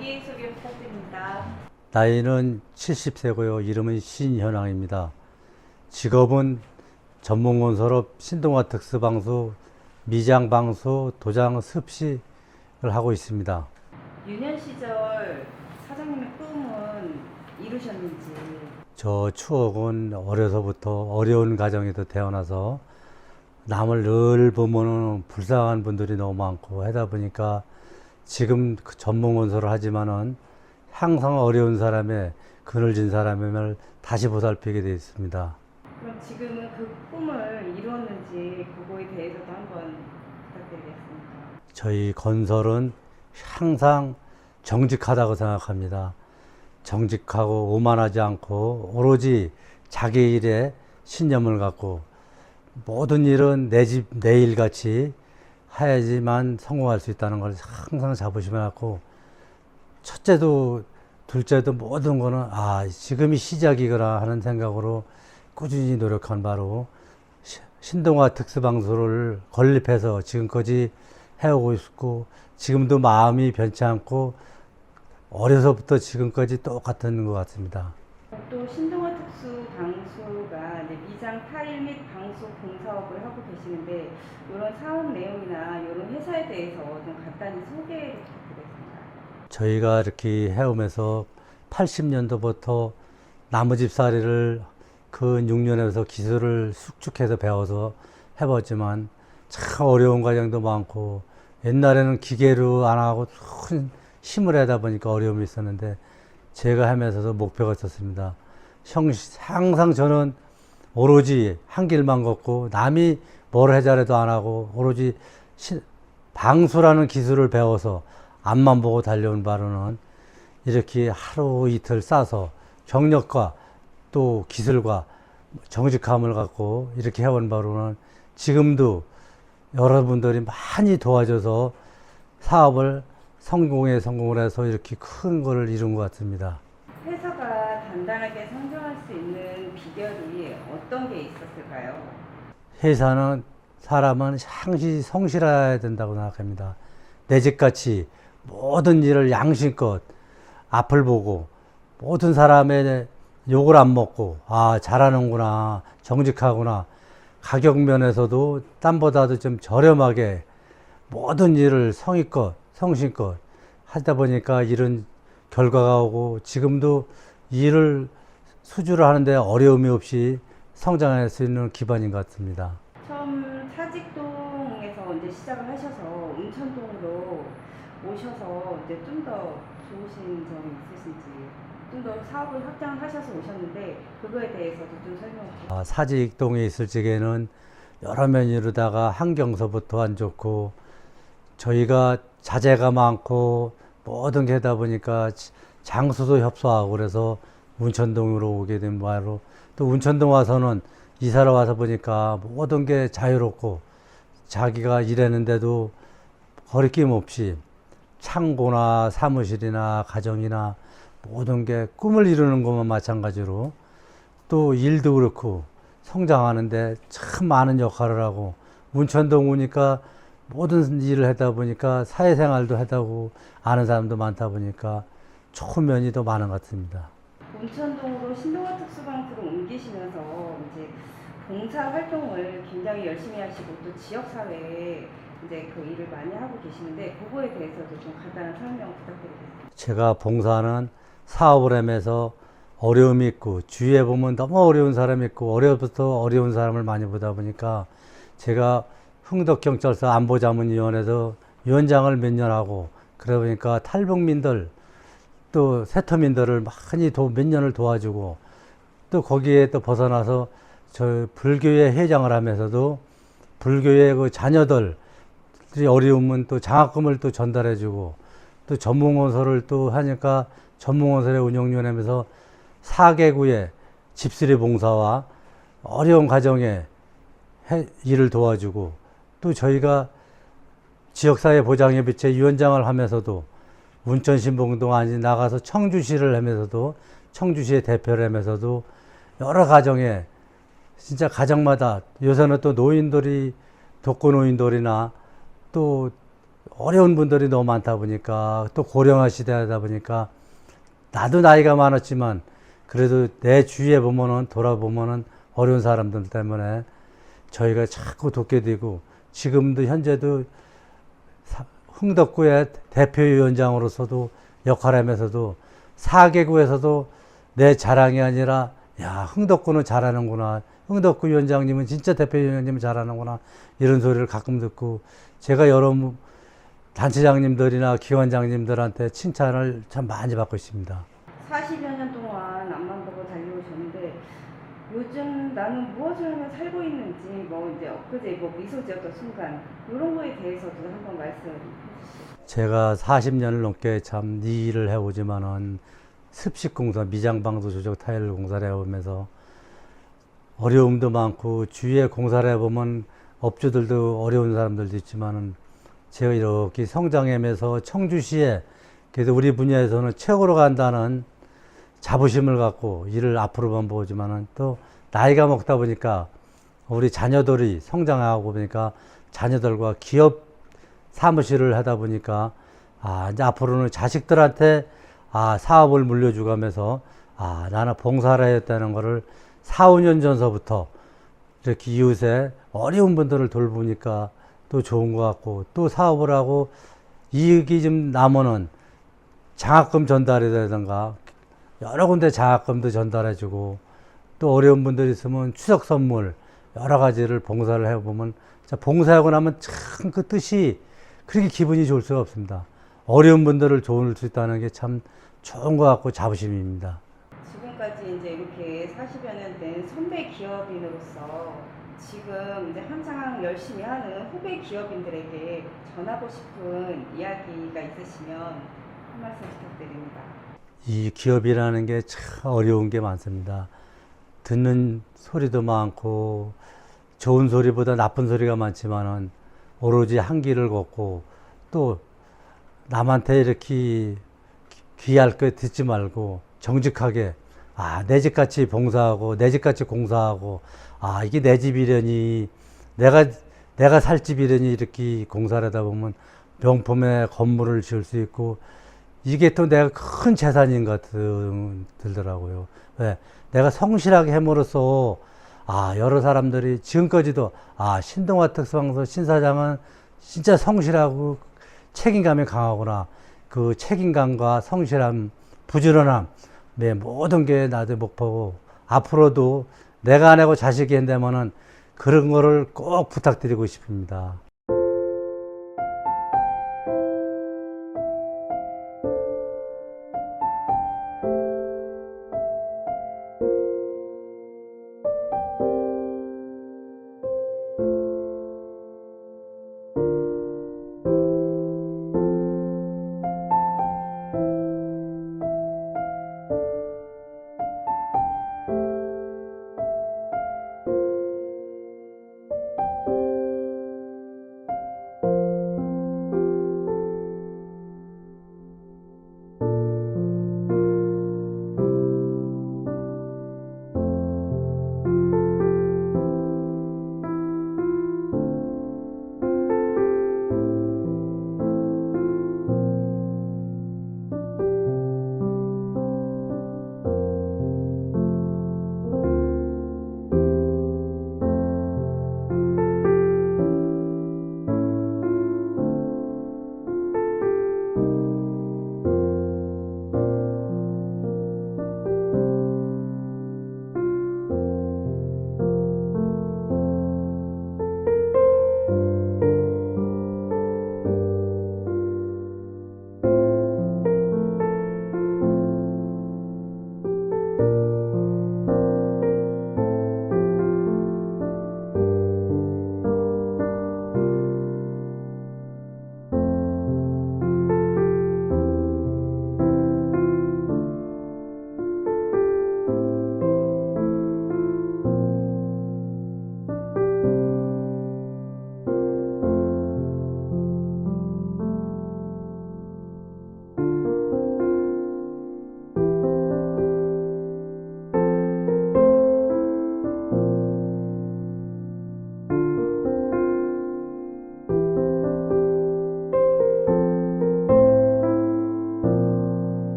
자기 소개 부탁드립니다. 나이는 70세고요. 이름은 신현왕입니다. 직업은 전문건설업 신동아 특수방수 미장방수 도장 습식을 하고 있습니다. 유년 시절 사장님의 꿈은 이루셨는지 저 추억은 어려서부터 어려운 가정에도 태어나서 남을 늘 보면은 불쌍한 분들이 너무 많고 하다 보니까 지금 그 전문 건설을 하지만은 항상 어려운 사람의 그늘진 사람을 다시 보살피게 되어 있습니다. 그럼 지금은 그 꿈을 이루었는지 그거에 대해서도 한번 부탁드리겠습니다. 저희 건설은 항상 정직하다고 생각합니다. 정직하고 오만하지 않고 오로지 자기 일에 신념을 갖고 모든 일은 내 집, 내 일 같이 해야지만 성공할 수 있다는 걸 항상 자부심을 갖고 첫째도 둘째도 모든 거는 아, 지금이 시작이거라 하는 생각으로 꾸준히 노력한 바로 시- 신동아 특수방송을 건립해서 지금까지 해오고 있고 지금도 마음이 변치 않고 어려서부터 지금까지 똑같은 것 같습니다. 또 신동아 특수 방수가 이제 미장 타일 및 방수 공사업을 하고 계시는데 이런 사업 내용이나 이런 회사에 대해서 좀 간단히 소개 부탁드리겠습니다. 저희가 이렇게 해오면서 80년도부터 나무집살이를 그 6년에서 기술을 숙축해서 배워서 해봤지만 참 어려운 과정도 많고 옛날에는 기계로 안 하고 큰 힘을 하다 보니까 어려움이 있었는데 제가 하면서도 목표가 있었습니다. 형, 항상 저는 오로지 한 길만 걷고 남이 뭘 해자래도 안 하고 오로지 시- 방수라는 기술을 배워서 앞만 보고 달려온 바로는 이렇게 하루 이틀 싸서 경력과 또 기술과 정직함을 갖고 이렇게 해온 바로는 지금도 여러분들이 많이 도와줘서 사업을 성공에 성공을 해서 이렇게 큰 거를 이룬 것 같습니다. 단단하게 성장할 수 있는 비결이 어떤 게 있었을까요? 회사는 사람은 항시 성실해야 된다고 생각합니다. 내 집같이 모든 일을 양심껏 앞을 보고 모든 사람의 욕을 안 먹고 아 잘하는구나 정직하구나 가격 면에서도 딴보다도 좀 저렴하게 모든 일을 성의껏 성심껏 하다 보니까 이런 결과가 오고 지금도 일을 수주를 하는데 어려움이 없이 성장할 수 있는 기반인 것 같습니다. 처음 사직동에서 이제 시작을 하셔서 운천동으로 오셔서 이제 좀 더 좋으신 점이 있으신지 좀 더 사업을 확장하셔서 오셨는데 그거에 대해서도 좀 설명 부탁드립니다. 아, 사직동에 있을 적에는 여러 면이로다가 환경서부터 안 좋고 저희가 자재가 많고 모든 게 하다 보니까 지- 장수도 협소하고 그래서 운천동으로 오게 된 바로 또 운천동 와서는 이사를 와서 보니까 모든 게 자유롭고 자기가 일했는데도 거리낌 없이 창고나 사무실이나 가정이나 모든 게 꿈을 이루는 것만 마찬가지로 또 일도 그렇고 성장하는데 참 많은 역할을 하고 운천동 오니까 모든 일을 하다 보니까 사회생활도 하다고 아는 사람도 많다 보니까 좋은 면이 더 많은 것 같습니다. 운천동으로 신동아 특수방수로 옮기시면서 이제 봉사 활동을 굉장히 열심히 하시고 또 지역 사회에 이제 그 일을 많이 하고 계시는데 그거에 대해서도 좀 간단한 설명 부탁드리겠습니다. 제가 봉사는 사업을 하면서 어려움이 있고 주위에 보면 너무 어려운 사람이 있고 어려부터 어려운 사람을 많이 보다 보니까 제가 흥덕경찰서 안보자문위원회에서 위원장을 몇 년 하고 그러다 보니까 탈북민들 또 세터민들을 많이 도, 몇 년을 도와주고 또 거기에 또 벗어나서 저 불교회 회장을 하면서도 불교의 그 자녀들 이 어려우면 또 장학금을 또 전달해주고 또 전문건설을 또 하니까 전문건설의 운영위원회면서 4개구의 집수리 봉사와 어려운 가정에 해- 일을 도와주고 또 저희가 지역사회 보장협의체 위원장을 하면서도 운천신봉동 아니 나가서 청주시를 하면서도 청주시의 대표를 하면서도 여러 가정에 진짜 가정마다 요새는 또 노인들이 독거노인들이나 또 어려운 분들이 너무 많다 보니까 또 고령화 시대다 보니까 나도 나이가 많았지만 그래도 내 주위에 보면은 돌아보면은 어려운 사람들 때문에 저희가 자꾸 돕게 되고 지금도 현재도 사- 흥덕구의 대표위원장으로서도 역할하면서도 사개구에서도 내 자랑이 아니라 야 흥덕구는 잘하는구나 흥덕구 위원장님은 진짜 대표위원장님은 잘하는구나 이런 소리를 가끔 듣고 제가 여러 무- 단체장님들이나 기관장님들한테 칭찬을 참 많이 받고 있습니다. 40여 년 동안 앞만 보고 달려오셨는데 요즘 나는 무엇을 하면 살고 있는지 뭐 이제 엊그제 뭐 미소 지었던 순간 이런 거에 대해서도 한번 말씀해 주시죠. 제가 40년을 넘게 참 이 일을 해오지만은 습식공사, 미장방도 조적 타일 공사를 해오면서 어려움도 많고 주위에 공사를 해보면 업주들도 어려운 사람들도 있지만은 제가 이렇게 성장하면서 청주시에 그래도 우리 분야에서는 최고로 간다는 자부심을 갖고 일을 앞으로만 보지만은 또 나이가 먹다 보니까 우리 자녀들이 성장하고 보니까 자녀들과 기업 사무실을 하다 보니까 아 이제 앞으로는 자식들한테 아 사업을 물려주고 하면서 아 나는 봉사를 했다는 거를 4, 5년 전서부터 이렇게 이웃에 어려운 분들을 돌보니까 또 좋은 것 같고 또 사업을 하고 이익이 좀 나면은 장학금 전달이라든가 여러 군데 장학금도 전달해주고 또 어려운 분들 있으면 추석 선물 여러 가지를 봉사를 해보면 봉사하고 나면 참 그 뜻이 그렇게 기분이 좋을 수가 없습니다. 어려운 분들을 도울 수 있다는 게 참 좋은 것 같고 자부심입니다. 지금까지 이제 이렇게 40여 년 된 선배 기업인으로서 지금 이제 한창 열심히 하는 후배 기업인들에게 전하고 싶은 이야기가 있으시면 한 말씀 부탁드립니다. 이 기업이라는 게 참 어려운 게 많습니다. 듣는 소리도 많고 좋은 소리보다 나쁜 소리가 많지만은 오로지 한 길을 걷고 또 남한테 이렇게 귀할 거 듣지 말고 정직하게 아, 내 집같이 봉사하고 내 집같이 공사하고 아, 이게 내 집이려니 내가 내가 살 집이려니 이렇게 공사를 하다 보면 명품의 건물을 지을 수 있고 이게 또 내가 큰 재산인 것 같은 들더라고요. 왜? 내가 성실하게 해으로써 아 여러 사람들이 지금까지도 아 신동아 특수방송 신사장은 진짜 성실하고 책임감이 강하구나. 그 책임감과 성실함, 부지런함, 네, 모든 게 나도 목표고 앞으로도 내가 안 하고 자식이 한다면은 그런 거를 꼭 부탁드리고 싶습니다.